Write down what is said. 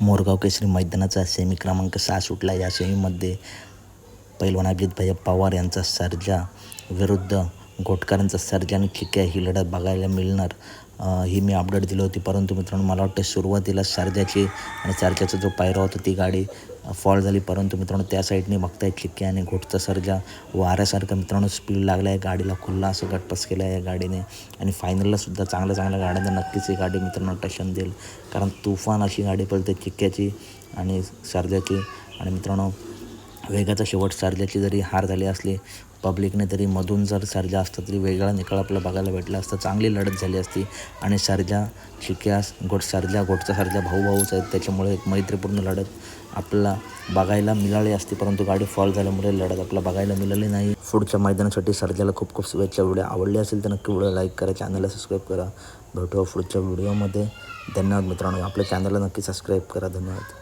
मोरगाव केसरी मैदानाचा semi क्रमांक सहा सुटला. या सेमीमध्ये पैलवान अभिजित पवार यांचा सर्जा विरुद्ध घोटकरांचा सर्जा आणि खिक्या ही लढत बघायला मिळणार. ही मी अपडेट दिली होती. परंतु मित्रांनो मला वाटतं सुरुवातीला सरद्याची आणि सरद्याचा जो पायरा होता ती गाडी फॉल झाली. परंतु मित्रांनो त्या साईडने बघताय चिक्की आणि घोटचा सर्जा वाऱ्यासारखा मित्रांनो स्पीड लागला आहे गाडीला खुल्ला असं गटपस केलं आहे या गाडीने. आणि फायनलला सुद्धा चांगल्या चांगल्या गाड्यांना नक्कीच ही गाडी मित्रांनो टशन देईल. कारण तुफान अशी गाडी पळते चिक्क्याची आणि सरद्याची आणि मित्रांनो वेगाचा शेवट सारल्याची जरी हार झाली असली पब्लिकने तरी मधून जर सर्जा असता तरी वेगळा निकाल आपल्याला बघायला भेटला असता चांगली लढत झाली असती. आणि सर्जा शिक्यास गोट सर्जा गोटचा सर्जा भाऊ भाऊच आहेत. त्याच्यामुळे एक मैत्रीपूर्ण लढत आपल्याला बघायला मिळाली असती परंतु गाडी फॉल झाल्यामुळे लढत आपल्याला बघायला मिळाली नाही. पुढच्या मैदानासाठी सर्जाला खूप खूप शुभेच्छा. व्हिडिओ आवडली असेल तर नक्की व्हिडिओ लाईक करा चॅनलला सबस्क्राईब करा. भेटू पुढच्या व्हिडिओमध्ये. धन्यवाद मित्रांनो. आपल्या चॅनलला नक्की सबस्क्राईब करा. धन्यवाद.